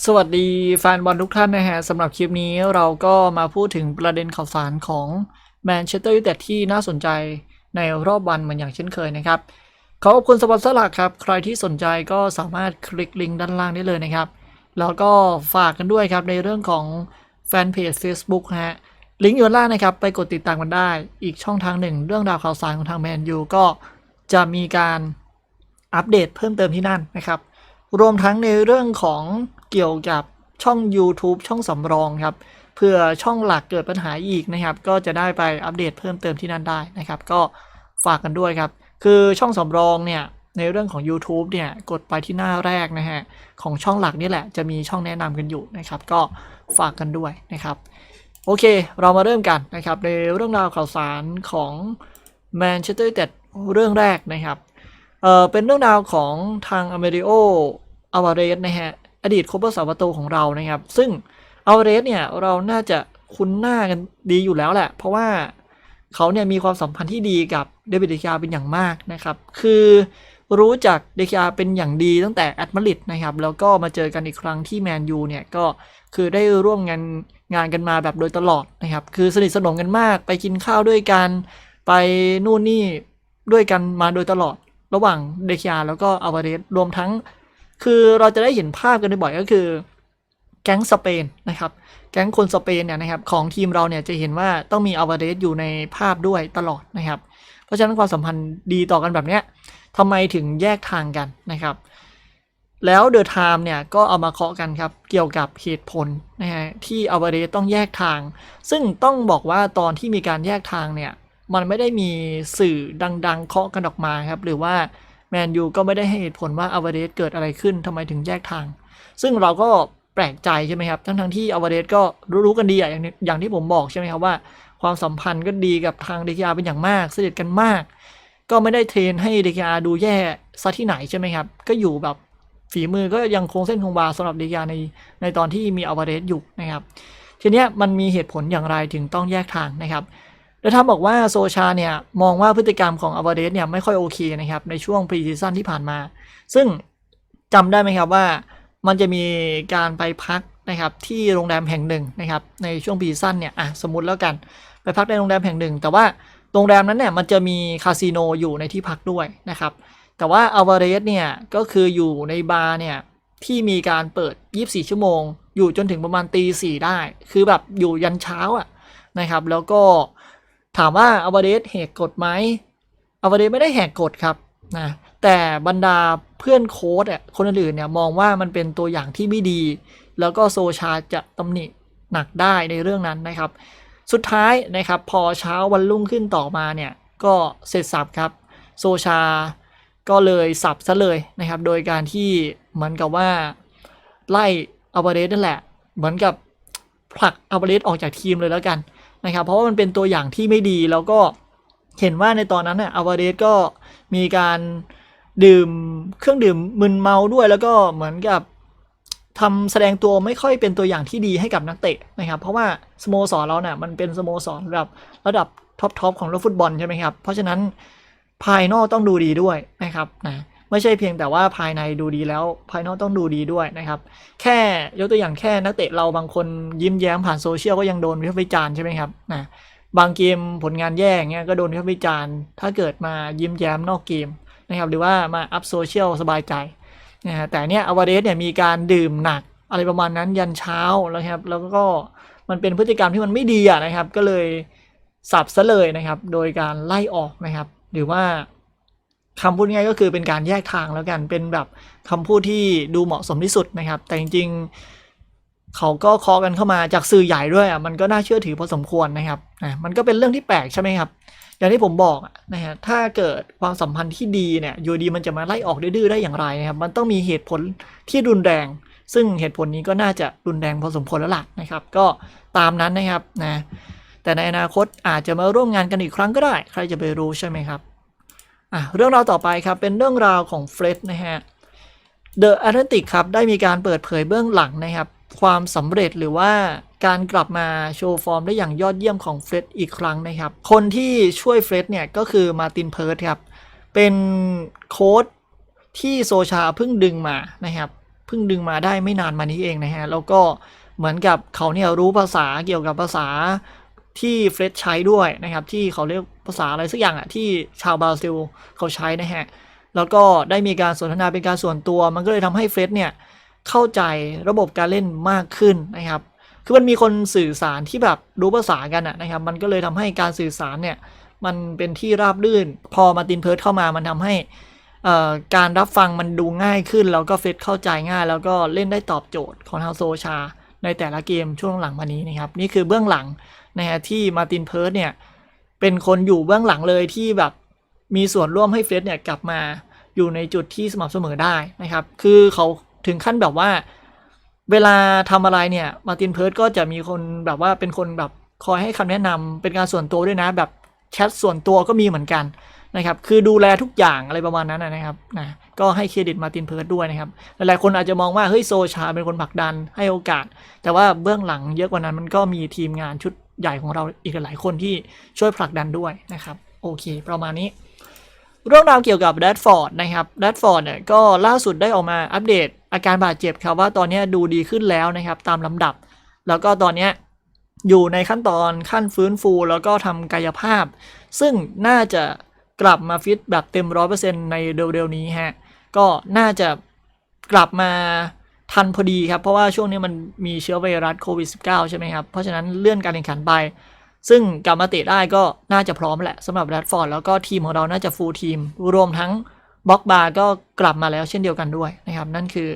สวัสดีแฟนบอลทุกท่านนะฮะสำหรับคลิปนี้เราก็มาพูดถึงประเด็นข่าวสารของแมนเชสเตอร์ยูไนเต็ดที่น่าสนใจในรอบวันเหมือนอย่างเช่นเคยนะครับ ขอบคุณสปอนเซอร์หลักครับ ใครที่สนใจก็สามารถคลิกลิงก์ด้านล่างได้เลยนะครับ แล้วก็ฝากกันด้วยครับในเรื่องของแฟนเพจ Facebook ฮะลิงก์อยู่ด้านล่างนะครับไปกดติดตามกันได้ อีกช่องทางหนึ่ง เรื่องราวข่าวสารของทางแมนยูก็จะมีการอัปเดตเพิ่มเติมที่นั่นนะครับ รวมทั้งในเรื่องของ เกี่ยวกับช่อง YouTube ช่องสำรองครับเพื่อช่องหลักเกิดปัญหาอีกนะครับ ก็จะได้ไปอัปเดตเพิ่มเติมที่นั่นได้นะครับ ก็ฝากกันด้วยครับ คือช่องสำรองเนี่ยในเรื่องของ YouTube เนี่ยกดไปที่หน้าแรกนะฮะของช่องหลักนี่แหละจะมีช่องแนะนำกันอยู่นะครับ ก็ฝากกันด้วยนะครับ โอเค เรามาเริ่มกันนะครับ ในเรื่องราวข่าวสารของแมนเชสเตอร์ยูไนเต็ดเรื่องแรกนะครับเอ่อเป็นเรื่องราวของทางอเมริโออาวาเรสนะฮะ อดีตโคเปอร์สาวประตูของเรานะครับ ซึ่งอาวเรสเนี่ยเราน่าจะคุ้นหน้ากันดีอยู่แล้วแหละ เพราะว่าเขาเนี่ยมีความสัมพันธ์ที่ดีกับเดวิดเดคาเป็นอย่างมากนะครับ คือรู้จักเดคาเป็นอย่างดีตั้งแต่แอตมาริดนะครับ แล้วก็มาเจอกันอีกครั้งที่แมนยูเนี่ยก็คือได้ร่วมงานงานกันมาแบบโดยตลอดนะครับ คือสนิทสนมกันมาก ไปกินข้าวด้วยกัน ไปนู่นนี่ด้วยกันมาโดยตลอด ระหว่างเดคาแล้วก็อาวาเรสรวมทั้ง คือเราจะได้เห็นภาพกันบ่อยก็คือ แก๊งสเปนนะครับ แก๊งคนสเปนเนี่ยนะครับของทีมเราเนี่ยจะเห็นว่าต้องมีอาวาเรสอยู่ในภาพด้วยตลอดนะครับ เพราะฉะนั้นความสัมพันธ์ดีต่อกันแบบเนี้ยทำไมถึงแยกทางกันนะครับ แล้วเดอะไทม์เนี่ยก็เอามาเคาะกันครับ เกี่ยวกับเหตุผลนะฮะที่อาวาเรสต้องแยกทาง ซึ่งต้องบอกว่าตอนที่มีการแยกทางเนี่ยมันไม่ได้มีสื่อดัง ๆ เคาะกันออกมาครับ หรือว่า แมนยูก็ไม่ได้ให้เหตุผลว่าอาวาเรสเกิดอะไรขึ้นทำไมถึงแยกทาง ซึ่งเราก็แปลกใจใช่ไหมครับ ทั้งทั้งที่อาวาเรสก็รู้ๆกันดีอย่างอย่างที่ผมบอกใช่ไหมครับว่า ความสัมพันธ์ก็ดีกับทางเดคิอาเป็นอย่างมากสนิทกันมาก ก็ไม่ได้เทรนให้เดคิอาดูแย่ซะที่ไหนใช่ไหมครับ ก็อยู่แบบฝีมือก็ยังคงเส้นคงวาสำหรับเดคิอาในในตอนที่มีอาวาเรสอยู่นะครับทีนี้มันมีเหตุผลอย่างไรถึงต้องแยกทางนะครับ แล้วถ้าบอกว่าโซชาเนี่ยมองว่าพฤติกรรมของอ v าเดสเนี่ยไม่ค่อยโอเคนะครับในช่วงพรีซีซั่นที่ผ่านมา ซึ่งจำได้ไหมครับว่ามันจะมีการไปพักนะครับที่โรงแรมแห่งหนึ่งนะครับในช่วงพรีซีซั่นเนี่ยอะสมมติแล้วกันไปพักในโรงแรมแห่งหนึ่ง แต่ว่าโรงแรมนั้นเนี่ยมันจะมีคาสิโนอยู่ในที่พักด้วยนะครับแต่ว่าอ v าเ e สเนี่ยก็คืออยู่ในบาร์เนี่ยที่มีการเปิด 24 ชั่วโมง อยู่จนถึงประมาณตีสี่ได้ คือแบบอยู่ยันเช้าอะนะครับ แล้วก็ ถามว่าอ v าเ e สแหกกฎไหมอ v าเ e สไม่ได้แหกกฎครับนะแต่บรรดาเพื่อนโค้ดอะคนอื่นๆเนี่ยมองว่ามันเป็นตัวอย่างที่ไม่ดี แล้วก็โซชาจะตำหนิหนักได้ในเรื่องนั้นนะครับ สุดท้ายนะครับพอเช้าวันรุ่งขึ้นต่อมาเนี่ยก็เสร็จสับครับโซชาก็เลยสับซะเลยนะครับ โดยการที่เหมือนกับว่าไล่อัลบเรสนั่นแหละ เหมือนกับผลักอัลบเรสออกจากทีมเลยแล้วกัน นะครับเพราะว่ามันเป็นตัวอย่างที่ไม่ดีแล้วก็เห็นว่าในตอนนั้นเนี่ยอัลบาเรสก็มีการดื่มเครื่องดื่มมึนเมาด้วย แล้วก็เหมือนกับทำแสดงตัวไม่ค่อยเป็นตัวอย่างที่ดีให้กับนักเตะนะครับ เพราะว่าสโมสรเราเนี่ยมันเป็นสโมสรระดับระดับท็อปทอปของโลกฟุตบอลใช่ไหมครับ เพราะฉะนั้นภายนอกต้องดูดีด้วยนะครับนะ ไม่ใช่เพียงแต่ว่าภายในดูดีแล้วภายนอกต้องดูดีด้วยนะครับ แค่ยกตัวอย่างแค่นักเตะเราบางคนยิ้มแย้มผ่านโซเชียลก็ยังโดนวิพากษ์วิจารณ์ใช่ไหมครับนะบางเกมผลงานแย่เงี้ยก็โดนวิพากษ์วิจารณ์ถ้าเกิดมายิ้มแย้มนอกเกมนะครับ หรือว่ามาอัพโซเชียลสบายใจนะฮะแต่เนี้ยอวาเดสเนี่ยมีการดื่มหนักอะไรประมาณนั้นยันเช้าแล้วครับ แล้วก็มันเป็นพฤติกรรมที่มันไม่ดีอะนะครับ ก็เลยสับซะเลยนะครับ โดยการไล่ออกนะครับ หรือว่า คำพูดง่ายก็คือเป็นการแยกทางแล้วกันเป็นแบบคำพูดที่ดูเหมาะสมที่สุดนะครับ แต่จริงๆเขาก็เคอกันเข้ามาจากสื่อใหญ่ด้วยอะมันก็น่าเชื่อถือพอสมควรนะครับนะมันก็เป็นเรื่องที่แปลกใช่ไหมครับ อย่างที่ผมบอกนะฮะถ้าเกิดความสัมพันธ์ที่ดีเนี่ยอยู่ดีมันจะมาไล่ออกดื้อได้อย่างไรนะครับ มันต้องมีเหตุผลที่รุนแรง ซึ่งเหตุผลนี้ก็น่าจะรุนแรงพอสมควรแล้วล่ะนะครับ ก็ตามนั้นนะครับนะแต่ในอนาคตอาจจะมาร่วมงานกันอีกครั้งก็ได้ ใครจะไปรู้ใช่ไหมครับ อะเรื่องราวต่อไปครับเป็นเรื่องราวของเฟร็ดนะฮะ The Atlantic ครับได้มีการเปิดเผยเบื้องหลังนะครับ ความสำเร็จหรือว่าการกลับมาโชว์ฟอร์มได้อย่างยอดเยี่ยมของเฟร็ดอีกครั้งนะครับ คนที่ช่วยเฟร็ดเนี่ยก็คือมาตินเพิร์ดครับ เป็นโค้ดที่โซชาเพิ่งดึงมานะครับเพิ่งดึงมาได้ไม่นานมานี้เองนะฮะ แล้วก็เหมือนกับเขาเนี่ยรู้ภาษาเกี่ยวกับภาษาที่เฟรดใช้ด้วยนะครับ ที่เขาเรียก ภาษาอะไรสักอย่างอะที่ชาวบราซิลเขาใช้นะฮะ แล้วก็ได้มีการสนทนาเป็นการส่วนตัว มันก็เลยทำให้เฟรดเนี่ยเข้าใจระบบการเล่นมากขึ้นนะครับ คือมันมีคนสื่อสารที่แบบรู้ภาษากันอะนะครับ มันก็เลยทำให้การสื่อสารเนี่ยมันเป็นที่ราบรื่น พอมาตินเพิร์ดเข้ามามันทำให้การรับฟังมันดูง่ายขึ้น แล้วก็เฟซเข้าใจง่าย แล้วก็เล่นได้ตอบโจทย์ของทางโซชา ในแต่ละเกมช่วงหลังมานี้นะครับ นี่คือเบื้องหลังนะฮะที่มาตินเพิร์ดเนี่ย เป็นคนอยู่เบื้องหลังเลยที่แบบมีส่วนร่วมให้เฟสเนี่ยกลับมาอยู่ในจุดที่สม่ำเสมอได้นะครับ คือเขาถึงขั้นแบบว่า เวลาทำอะไรเนี่ย มาตินเพิร์ดก็จะมีคนแบบว่าเป็นคนแบบคอยให้คำแนะนำเป็นการส่วนตัวด้วยนะ แบบแชทส่วนตัวก็มีเหมือนกันนะครับ คือดูแลทุกอย่างอะไรประมาณนั้นนะครับนะก็ให้เครดิตมาตินเพิร์ดด้วยนะครับ หลายๆคนอาจจะมองว่าเฮ้ยโซชาเป็นคนผลักดันให้โอกาส แต่ว่าเบื้องหลังเยอะกว่านั้นมันก็มีทีมงานชุด ใหญ่ของเราอีกหลายคนที่ช่วยผลักดันด้วยนะครับ โอเค ประมาณนี้ เรื่องราวเกี่ยวกับแดดฟอร์ดนะครับแดดฟอร์ดเนี่ยก็ล่าสุดได้ออกมาอัปเดต อาการบาดเจ็บครับว่าตอนนี้ดูดีขึ้นแล้วนะครับ ตามลำดับ แล้วก็ตอนนี้อยู่ในขั้นตอนขั้นฟื้นฟู แล้วก็ทำกายภาพ ซึ่งน่าจะกลับมาฟิตแบบเต็มร้อยเปอร์เซ็นต์ในเร็วๆนี้ฮะก็น่าจะกลับมา ทันพอดีครับ เพราะว่าช่วงนี้มันมีเชื้อไวรัสโควิด -19 ใช่ไหมครับ เพราะฉะนั้นเลื่อนการแข่งขันไป ซึ่งกลับมาเตะได้ก็น่าจะพร้อมแหละสำหรับแรดฟอร์ดแล้วก็ทีมของเราน่าจะฟูลทีม รวมทั้งบล็อกบาร์ก็กลับมาแล้วเช่นเดียวกันด้วยนะครับ นั่นคือ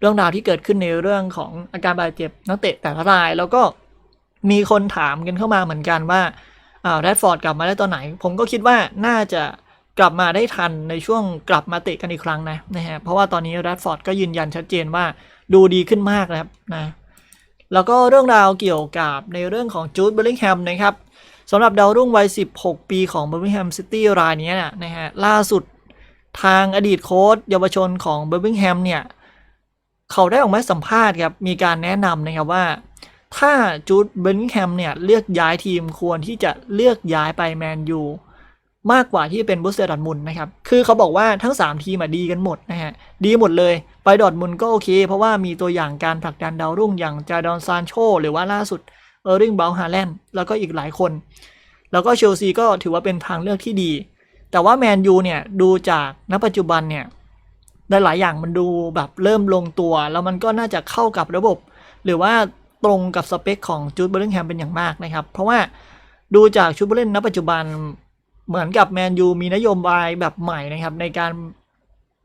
เรื่องราวที่เกิดขึ้นในเรื่องของอาการบาดเจ็บนักเตะแต่ละรายแล้วก็มีคนถามกันเข้ามาเหมือนกันว่าอ่าแรดฟอร์ดกลับมาได้ตอนไหน ผมก็คิดว่าน่าจะ กลับมาได้ทันในช่วงกลับมาเตะกันอีกครั้งนะนะฮะเพราะว่าตอนนี้แรดฟอร์ดก็ยืนยันชัดเจนว่าดูดีขึ้นมากนะครับนะแล้วก็เรื่องราวเกี่ยวกับในเรื่องของจูดเบลลิงแฮมนะครับสำหรับดาวรุ่งวัย 16 ปีของเบอร์มิงแฮมซิตี้รายนี้นะนะฮะล่าสุดทางอดีตโค้ชเยาวชนของเบอร์มิงแฮมเนี่ยเขาได้ออกมาสัมภาษณ์ครับมีการแนะนำนะครับว่าถ้าจูดเบลลิงแฮมเนี่ยเลือกย้ายทีมควรที่จะเลือกย้ายไปแมนยู มากกว่าที่เป็นบุสเซอร์ดอทมุนนะครับ คือเขาบอกว่าทั้ง 3 ทีมอะดีกันหมดนะฮะ ดีหมดเลย ไปดอร์ทมุนก็โอเค เพราะว่ามีตัวอย่างการผลักดันดาวรุ่งอย่างจาดอนซานโชหรือว่าล่าสุดเออร์ริงเบลฮาแลนด์แล้วก็อีกหลายคน แล้วก็เชลซีก็ถือว่าเป็นทางเลือกที่ดี แต่ว่าแมนยูเนี่ยดูจากณปัจจุบันเนี่ยหลายอย่างมันดูแบบเริ่มลงตัว แล้วมันก็น่าจะเข้ากับระบบ หรือว่าตรงกับสเปคของจูดเบลลิงแฮมเป็นอย่างมากนะครับ เพราะว่าดูจากชุดผู้เล่นณปัจจุบัน เหมือนกับแมนยูมีนโยบายแบบใหม่นะครับ ในการ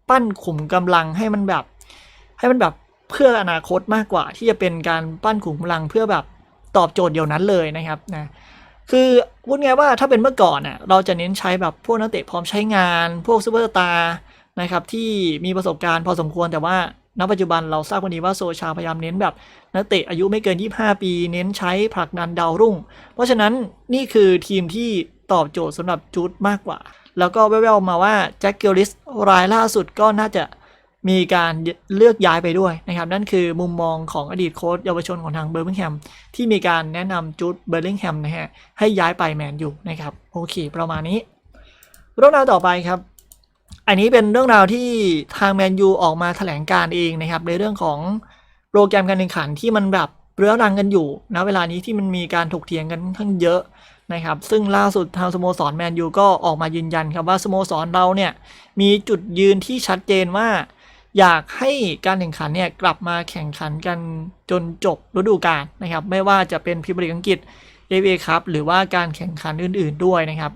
ปั้นขุมกำลังให้มันแบบ ให้มันแบบเพื่ออนาคตมากกว่า ที่จะเป็นการปั้นขุมกำลังเพื่อแบบตอบโจทย์เดียวนั้นเลยนะครับนะคือพูดง่ายว่าถ้าเป็นเมื่อก่อนน่ะเราจะเน้นใช้แบบพวกนักเตะพร้อมใช้งาน พวกซูเปอร์สตาร์นะครับที่มีประสบการณ์พอสมควรแต่ว่า ณปัจจุบันเราทราบกันดีว่าโซชาพยายามเน้นแบบนักเตะอายุไม่เกิน 25 ปี เน้นใช้ผลักดันดาวรุ่ง เพราะฉะนั้นนี่คือทีมที่ตอบโจทย์สำหรับจูดมากกว่า แล้วก็แว่วๆมาว่าแจ็คเกลลิสรายล่าสุดก็น่าจะมีการเลือกย้ายไปด้วยนะครับ นั่นคือมุมมองของอดีตโค้ชเยาวชนของทางเบอร์มิงแฮมที่มีการแนะนำจูดเบอร์ลิงแฮมนะฮะให้ย้ายไปแมนอยู่นะครับ โอเค ประมาณนี้เรื่องราวต่อไปครับ อันนี้เป็นเรื่องราวที่ทางแมนยูออกมาแถลงการเองนะครับ ในเรื่องของโปรแกรมการแข่งขันที่มันแบบเรื้อรังกันอยู่นะเวลานี้ที่มันมีการถกเถียงกันค่อนข้างเยอะนะครับ ซึ่งล่าสุดทางสโมสรแมนยูก็ออกมายืนยันครับว่าสโมสรเราเนี่ยมีจุดยืนที่ชัดเจนว่า อยากให้การแข่งขันเนี่ยกลับมาแข่งขันกันจนจบฤดูกาลนะครับ ไม่ว่าจะเป็นพรีเมียร์ลีกอังกฤษ FA ครับหรือว่าการแข่งขันอื่น ๆด้วยนะครับ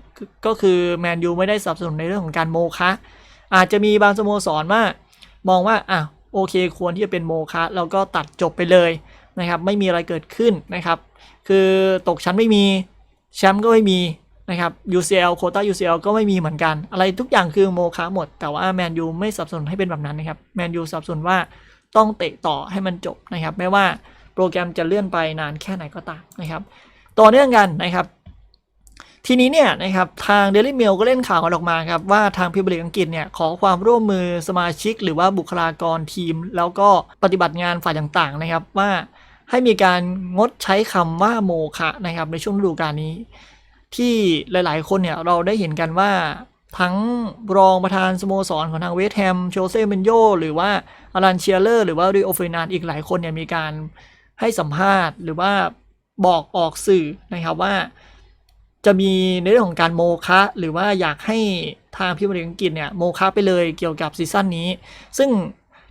ก็คือแมนยูไม่ได้สนับสนุนในเรื่องของการโมคะ อาจจะมีบางสโมสรว่ามองว่าอะโอเคควรที่จะเป็นโมคะแล้วก็ตัดจบไปเลยนะครับไม่มีอะไรเกิดขึ้นนะครับ คือตกชั้นไม่มีแชมป์ก็ไม่มีนะครับ UCL โคต้า UCL ก็ไม่มีเหมือนกัน อะไรทุกอย่างคือโมคะหมด แต่ว่าแมนยูไม่สับสนให้เป็นแบบนั้นนะครับแมนยูสับสนุนว่าต้องเตะต่อให้มันจบนะครับ ไม่ว่าโปรแกรมจะเลื่อนไปนานแค่ไหนก็ตามนะครับ ต่อเนื่องกันนะครับ ทีนี้เนี่ยนะครับทาง Daily Mail ก็เล่นข่าวกันออกมาครับว่าทางพิบลิกอังกฤษเนี่ยขอความร่วมมือสมาชิก หรือว่าบุคลากรทีม แล้วก็ปฏิบัติงานฝ่ายต่างๆนะครับว่าให้มีการงดใช้คำว่าโมคะนะครับในช่วงฤดูกาลนี้ ที่หลายๆ คนเนี่ยเราได้เห็นกันว่าทั้งรองประธานสโมสรของทางเวสต์แฮมโชเซ่เบนโยหรือว่าอารันเชียเลอร์หรือว่าริโอเฟรนานอีกหลายคนเนี่ยมีการให้สัมภาษณ์ หรือว่าบอกออกสื่อนะครับว่า จะมีในเรื่องของการโมคะ หรือว่าอยากให้ทางพิมพ์ลีกอังกฤษเนี่ยโมคะไปเลยเกี่ยวกับซีซั่นนี้ ซึ่ง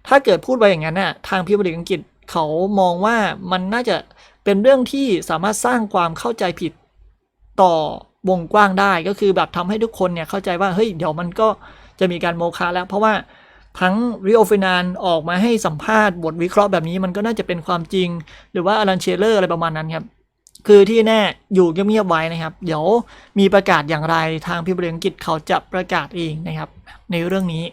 ถ้าเกิดพูดไปอย่างนั้นน่ะทางพิมพ์ลีกอังกฤษเขามองว่ามันน่าจะเป็นเรื่องที่สามารถสร้างความเข้าใจผิดต่อวงกว้างได้ก็คือแบบทำให้ทุกคนเนี่ยเข้าใจว่าเฮ้ยเดี๋ยวมันก็จะมีการโมคะแล้ว เพราะว่าทั้งริโอฟินานออกมาให้สัมภาษณ์บทวิเคราะห์แบบนี้มันก็น่าจะเป็นความจริง หรือว่าอารันเชเลอร์อะไรประมาณนั้นครับ คือที่แน่อยู่เงียบๆไว้นะครับ เดี๋ยวมีประกาศอย่างไรทางพิมพ์ลีกอังกฤษเขาจะประกาศเองนะครับ ในเรื่องนี้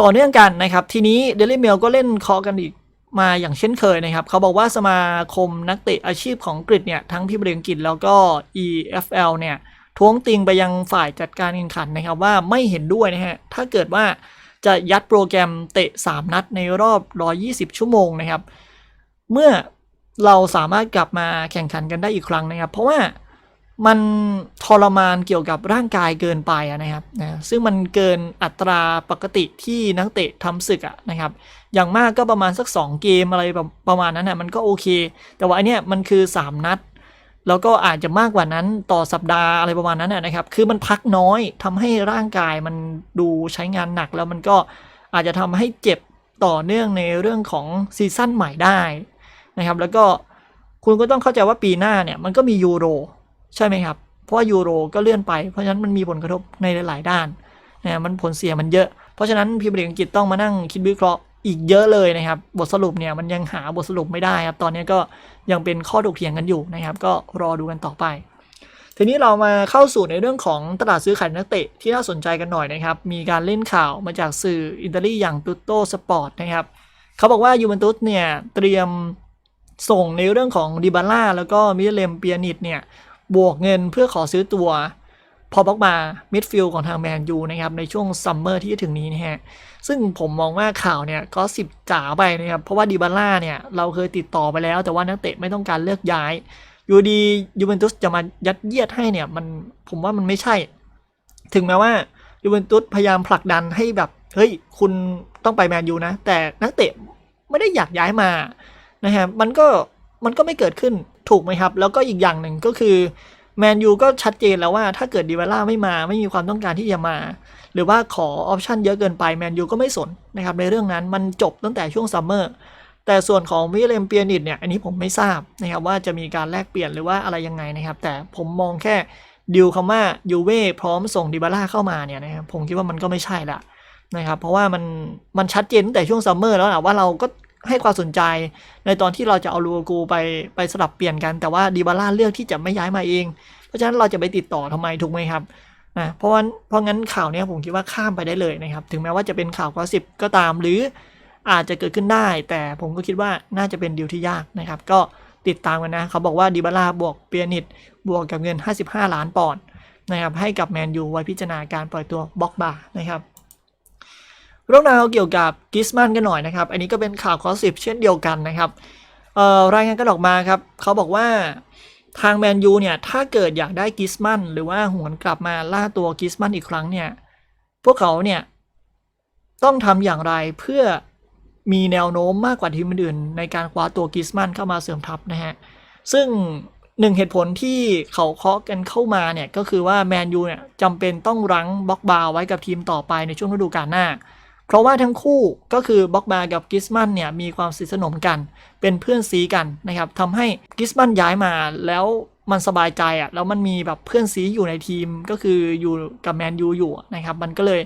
ต่อเนื่องกันนะครับ ทีนี้เดลิเมลก็เล่นเคอกันอีกมาอย่างเช่นเคยนะครับ เขาบอกว่าสมาคมนักเตะอาชีพของอังกฤษเนี่ยทั้งพิมพ์ลีกอังกฤษแล้วก็ EFL เนี่ยท้วงติงไปยังฝ่ายจัดการแข่งขันนะครับว่าไม่เห็นด้วยนะฮะถ้าเกิดว่าจะยัดโปรแกรมเตะ 3 นัดในรอบ 120 ชั่วโมงนะครับ เมื่อ เราสามารถกลับมาแข่งขันกันได้อีกครั้งนะครับ เพราะว่ามันทรมานเกี่ยวกับร่างกายเกินไปนะครับนะซึ่งมันเกินอัตราปกติที่นักเตะทำศึกอะนะครับ อย่างมากก็ประมาณสัก 2 เกมอะไรประมาณนั้นนะมันก็โอเค แต่ว่าอันเนี้ยมันคือ 3 นัด แล้วก็อาจจะมากกว่านั้นต่อสัปดาห์อะไรประมาณนั้นนะนะครับ คือมันพักน้อยทำให้ร่างกายมันดูใช้งานหนักแล้วมันก็อาจจะทำให้เจ็บต่อเนื่องในเรื่องของซีซั่นใหม่ได้ นะครับ แล้วก็คุณก็ต้องเข้าใจว่าปีหน้าเนี่ยมันก็มียูโรใช่ไหมครับ เพราะว่ายูโรก็เลื่อนไป เพราะฉะนั้นมันมีผลกระทบในหลาย ๆ ด้านนะมันผลเสียมันเยอะ เพราะฉะนั้นพิมพ์ลีกอังกฤษต้องมานั่งคิดวิเคราะห์อีกเยอะเลยนะครับ บทสรุปเนี่ยมันยังหาบทสรุปไม่ได้ครับ ตอนนี้ก็ยังเป็นข้อถกเถียงกันอยู่นะครับ ก็รอดูกันต่อไป ทีนี้เรามาเข้าสู่ในเรื่องของตลาดซื้อขายนักเตะที่น่าสนใจกันหน่อยนะครับ มีการเล่นข่าวมาจากสื่ออิตาลีอย่างตุตโตสปอร์ตนะครับ เขาบอกว่ายูเวนตุสเนี่ยเตรียม ส่งในเรื่องของดิบาร่าแล้วก็มิเลมเปียนิตเนี่ยบวกเงินเพื่อขอซื้อตัวพอบอกมามิดฟิลของทางแมนยูนะครับในช่วงซัมเมอร์ที่จะถึงนี้นะฮะซึ่งผมมองว่าข่าวเนี่ยก็สิบจ๋าไปนะครับเพราะว่าดิบาร่าเนี่ยเราเคยติดต่อไปแล้ว แต่ว่านักเตะไม่ต้องการเลือกย้ายอยู่ดียูเวนตุสจะมายัดเยียดให้เนี่ยมันผมว่ามันไม่ใช่ ถึงแม้ว่ายูเวนตุสพยายามผลักดันให้แบบเฮ้ยคุณต้องไปแมนยูนะ แต่นักเตะไม่ได้อยากย้ายมา นะฮะมันก็มันก็ไม่เกิดขึ้นถูกไหมครับ แล้วก็อีกอย่างหนึ่งก็คือแมนยูก็ชัดเจนแล้วว่าถ้าเกิดดีเวล่าไม่มาไม่มีความต้องการที่จะมา หรือว่าขอออปชันเยอะเกินไปแมนยูก็ไม่สนนะครับในเรื่องนั้นมันจบตั้งแต่ช่วงซัมเมอร์แต่ส่วนของวิลเลมเปียนิตเนี่ยอันนี้ผมไม่ทราบนะครับว่าจะมีการแลกเปลี่ยนหรือว่าอะไรยังไงนะครับ แต่ผมมองแค่ดิวคำว่ายูเว่พร้อมส่งดิบาร่าเข้ามาเนี่ยนะครับผมคิดว่ามันก็ไม่ใช่ละนะครับเพราะว่ามันมันชัดเจนตั้งแต่ช่วงซัมเมอร์แล้วนะว่าเราก็ ให้ความสนใจในตอนที่เราจะเอาลูกูไปไปสลับเปลี่ยนกันแต่ว่าดิบาร่าเลือกที่จะไม่ย้ายมาเอง เพราะฉะนั้นเราจะไปติดต่อทำไมถูกไหมครับนะเพราะว่าเพราะงั้นข่าวนี้ผมคิดว่าข้ามไปได้เลยนะครับ ถึงแม้ว่าจะเป็นข่าวกอสิบก็ตาม หรืออาจจะเกิดขึ้นได้ แต่ผมก็คิดว่าน่าจะเป็นดีลที่ยากนะครับ ก็ติดตามกันนะ เขาบอกว่าดิบาร่าบวกเปียนิตบวกกับเงิน 55 ล้านปอนด์นะครับให้กับแมนยูไว้พิจารณาการปล่อยตัวบ็อกบาร์นะครับ เรื่องราวเกี่ยวกับกิสมันกันหน่อยนะครับ อันนี้ก็เป็นข่าวคอสิบเช่นเดียวกันนะครับรายงานกันออกมาครับเขาบอกว่าทางแมนยูเนี่ยถ้าเกิดอยากได้กิสมันหรือว่าหวนกลับมาล่าตัวกิสมันอีกครั้งเนี่ยพวกเขาเนี่ยต้องทำอย่างไรเพื่อมีแนวโน้มมากกว่าทีมอื่นในการคว้าตัวกิสมันเข้ามาเสริมทัพนะฮะซึ่งหนึ่งเหตุผลที่เขาเคาะกันเข้ามาเนี่ยก็คือว่าแมนยูเนี่ยจำเป็นต้องรั้งบล็อกบาร์ไว้กับทีมต่อไปในช่วงฤดูกาลหน้า เพราะว่าทั้งคู่ก็คือบล็อกบาร์กับกิสมันเนี่ยมีความสนิทสนมกัน เป็นเพื่อนซีกันนะครับทำให้กิสมันย้ายมาแล้วมันสบายใจอะ่ะแล้วมันมีแบบเพื่อนซีอยู่ในทีมก็คืออยู่กับแมนยูอยู่นะครับมันก็เลย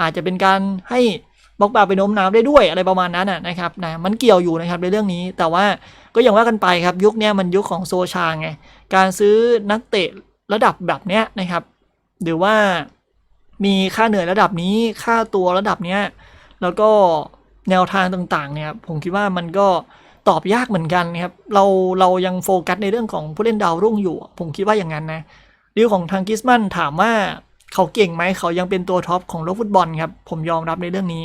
อาจจะเป็นการให้บล็อกบาร์ไปโน้มน้าวได้ด้วยอะไรประมาณนั้นะนะครับนะมันเกี่ยวอยู่นะครับในเรื่องนี้ แต่ว่าก็อย่างว่ากันไปครับยุคนี้มันยุคของโซชาไงการซื้อนักเตะระดับแบบเนี้ยนะครับ หรือว่า มีค่าเหนื่อยระดับนี้ค่าตัวระดับเนี้ยแล้วก็แนวทางต่างๆเนี่ยผมคิดว่ามันก็ตอบยากเหมือนกันนะครับเราเรายังโฟกัสในเรื่องของผู้เล่นดาวรุ่งอยู่ ผมคิดว่าอย่างนั้นนะดีลของทางกิสมันถามว่าเขาเก่งไหมเขายังเป็นตัวท็อปของโลกฟุตบอลครับผมยอมรับในเรื่องนี้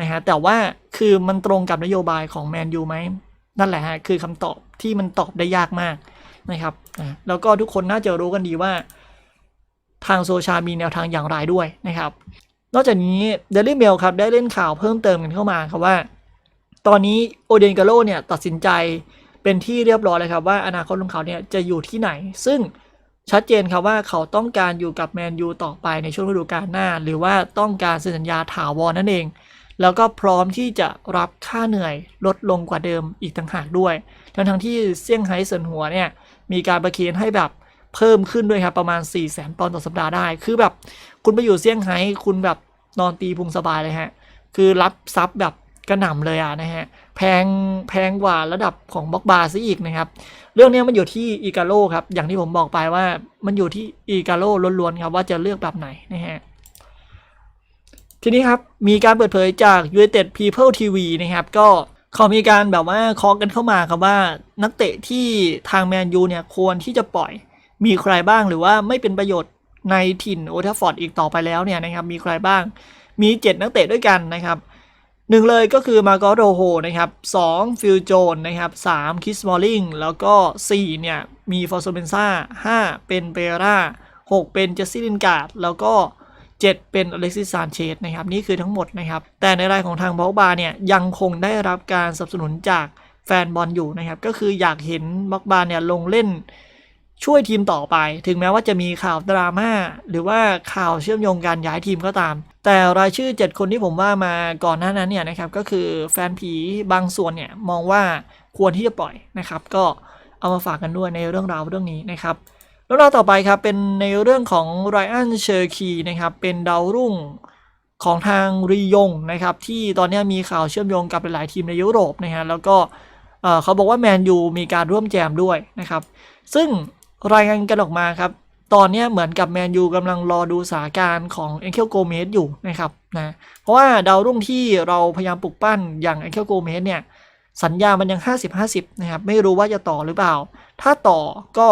นะฮะแต่ว่าคือมันตรงกับนโยบายของแมนยูไหมนั่นแหละฮะคือคำตอบที่มันตอบได้ยากมากนะครับแล้วก็ทุกคนน่าจะรู้กันดีว่า ทางโซชามีแนวทางอย่างไรด้วยนะครับ นอกจากนี้ Daily Mail ครับได้เล่นข่าวเพิ่มเติมกันเข้ามาครับว่า ตอนนี้โอเดนกาโลเนี่ยตัดสินใจเป็นที่เรียบร้อยเลยครับว่าอนาคตของเขาเนี่ยจะอยู่ที่ไหน ซึ่งชัดเจนครับว่าเขาต้องการอยู่กับแมนยูต่อไปในช่วงฤดูกาลหน้า หรือว่าต้องการเซ็นสัญญาถาวรนั่นเอง แล้วก็พร้อมที่จะรับค่าเหนื่อยลดลงกว่าเดิมอีกต่างหากด้วย ทั้งทั้งที่เซี่ยงไฮ้เซินหัวเนี่ยมีการประเคนให้แบบ เพิ่มขึ้นด้วยครับ ประมาณ 4 0 0 0 0 0ปอนด์ต่อสัปดาห์ได้ คือแบบคุณไปอยู่เซี่ยงไฮ้คุณแบบนอนตีพุงสบายเลยฮะ คือรับซับแบบกระหน่ำเลยอะนะฮะ แพงแพงกว่าระดับของบล็อกบาร์ซะอีกนะครับ เรื่องนี้มันอยู่ที่อีกาโลครับ อย่างที่ผมบอกไปว่ามันอยู่ที่อีกาโลล้วนๆครับว่าจะเลือกแบบไหนนะฮะทีนี้ครับ มีการเปิดเผยจาก United People TV นะครับ ก็เขามีการแบบว่าคอกันเข้ามาครับว่านักเตะที่ทางแมนยูเนี่ยควรที่จะปล่อย มีใครบ้างหรือว่าไม่เป็นประโยชน์ในถิ่นโอทัฟฟอร์ดอีกต่อไปแล้วเนี่ยนะครับมีใครบ้างมี 7 นักเตะด้วยกันนะครับหนึ่งเลยก็คือมาโกโรโฮนะครับสองฟิลโจนนะครับสามคิสมอลลิงแล้วก็4เนี่ยมีฟอร์โซเบนซ่าห้าเป็นเปราหกเป็นเจสซี่ลินการ์ดแล้วก็ 7 เป็นอเล็กซิสซานเชสนะครับนี่คือทั้งหมดนะครับ แต่ในรายของทางบอลบาเนี่ยยังคงได้รับการสนับสนุนจากแฟนบอลอยู่นะครับ ก็คืออยากเห็นบอกบาเนี่ยลงเล่น ช่วยทีมต่อไป ถึงแม้ว่าจะมีข่าวดราม่าหรือว่าข่าวเชื่อมโยงการย้ายทีมก็ตาม แต่รายชื่อ 7 คนที่ผมว่ามาก่อนหน้านั้นเนี่ยนะครับก็คือแฟนผีบางส่วนเนี่ยมองว่าควรที่จะปล่อยนะครับ ก็เอามาฝากกันด้วยในเรื่องราวเรื่องนี้นะครับแล้วเราวต่อไปครับเป็นในเรื่องของไรอันเชอร์คีนะครับเป็นดาวรุ่งของทางรียงนะครับที่ตอนนี้มีข่าวเชื่อมโยงกับหลายทีมในยุโรปนะฮะแล้วก็เขาบอกว่าแมนยูมีการร่วมแจมด้วยนะครับ ซึ่ง รายงานกันออกมาครับ ตอนนี้เหมือนกับแมนยูกำลังรอดูสถานการณ์ของเอ็นเคลโกเมสอยู่นะครับนะเพราะว่าดาวรุ่งที่เราพยายามปลุกปั้นอย่างเอ็นเคลโกเมสเนี่ยสัญญามันยัง 50-50 นะครับ ไม่รู้ว่าจะต่อหรือเปล่า ถ้าต่อก็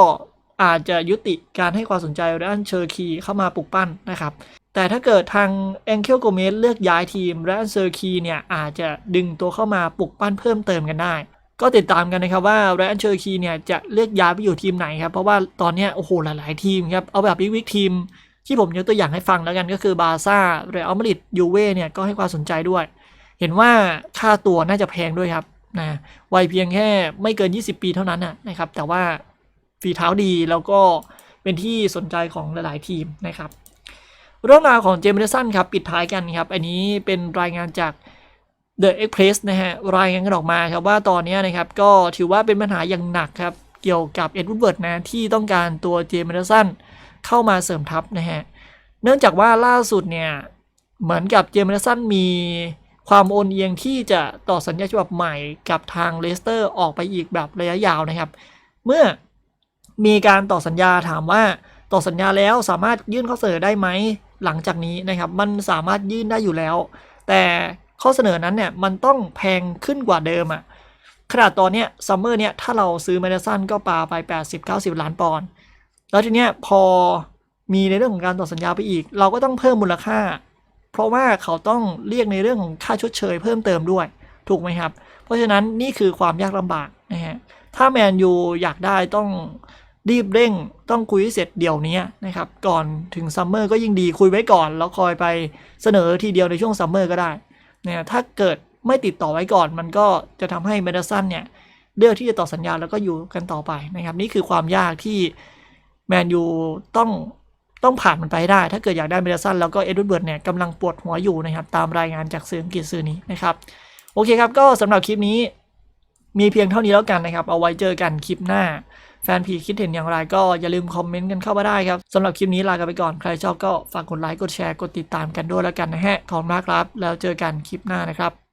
อาจจะยุติการให้ความสนใจด้านเชอร์คีเข้ามาปลุกปั้นนะครับ แต่ถ้าเกิดทางเอ็นเคลโกเมสเลือกย้ายทีมและเซอร์คีเนี่ยอาจจะดึงตัวเข้ามาปลุกปั้นเพิ่มเติมกันได้ ก็ติดตามกันนะครับว่าไรอันเชอร์คีเนี่ยจะเลือกย้ายไปอยู่ทีมไหนครับ เพราะว่าตอนนี้โอ้โหหลายๆทีมครับ เอาแบบวิกวิกทีม ที่ผมยกตัวอย่างให้ฟังแล้วกันก็คือบาซ่าเรอัลมาดริดยูเว่เนี่ยก็ให้ความสนใจด้วย เห็นว่าค่าตัวน่าจะแพงด้วยครับนะวัยเพียงแค่ไม่เกิน 20 ปีเท่านั้นนะครับ แต่ว่าฝีเท้าดีแล้วก็เป็นที่สนใจของหลาย ๆ ทีมนะครับ เรื่องราวของเจมส์สันครับ ปิดท้ายกันครับ อันนี้เป็นรายงานจาก The Express นะฮะรายงานกันออกมาครับว่าตอนนี้นะครับก็ถือว่าเป็นปัญหาอย่างหนักครับ เกี่ยวกับเอ็ดวูดเวิร์ดนะที่ต้องการตัวเจมส์สันเข้ามาเสริมทัพนะฮะเนื่องจากว่าล่าสุดเนี่ยเหมือนกับเจมส์สันมีความโอนเอียงที่จะต่อสัญญาฉบับใหม่กับทางเลสเตอร์ออกไปอีกแบบระยะยาวนะครับ เมื่อมีการต่อสัญญาถามว่าต่อสัญญาแล้วสามารถยื่นข้อเสนอได้ไหมหลังจากนี้นะครับ มันสามารถยื่นได้อยู่แล้ว แต่ ข้อเสนอนั้นเนี่ยมันต้องแพงขึ้นกว่าเดิมอะขนาดตอนเนี้ยซัมเมอร์เนี่ยถ้าเราซื้อแมดสันก็ปาไป 80-90 ล้านปอนด์แล้วทีเนี้ยพอมีในเรื่องของการต่อสัญญาไปอีก เราก็ต้องเพิ่มมูลค่า เพราะว่าเขาต้องเรียกในเรื่องของค่าชดเชยเพิ่มเติมด้วย ถูกไหมครับ เพราะฉะนั้นนี่คือความยากลำบากนะฮะถ้าแมนยูอยากได้ต้องรีบเร่งต้องคุยเสร็จเดี๋ยวนี้นะครับ ก่อนถึงซัมเมอร์ก็ยิ่งดีคุยไว้ก่อน แล้วคอยไปเสนอทีเดียวในช่วงซัมเมอร์ก็ได้ เนี่ยถ้าเกิดไม่ติดต่อไว้ก่อน มันก็จะทำให้เมด i สันเนี่ยเลือกที่จะต่อสัญญาแล้วก็อยู่กันต่อไปนะครับ นี่คือความยากที่แมนยูต้องต้องผ่านมันไปได้ ถ้าเกิดอยากได้เมด i สันแล้วก็เอ็ดเบิร์ดเนี่ยกำลังปวดหัวอยู่นะครับ ตามรายงานจากสื่ออังกฤษสื่อนี้นะครับ โอเคครับ ก็สำหรับคลิปนี้มีเพียงเท่านี้แล้วกันนะครับ เอาไว้เจอกันคลิปหน้า แฟนพีคิดเห็นอย่างไรก็อย่าลืมคอมเมนต์กันเข้ามาได้ครับสำหรับคลิปนี้ลากันไปก่อนใครชอบก็ฝากกดไลค์กดแชร์กดติดตามกันด้วยแล้วกันนะฮะขอบคุณมากครับ แล้วเจอกันคลิปหน้านะครับ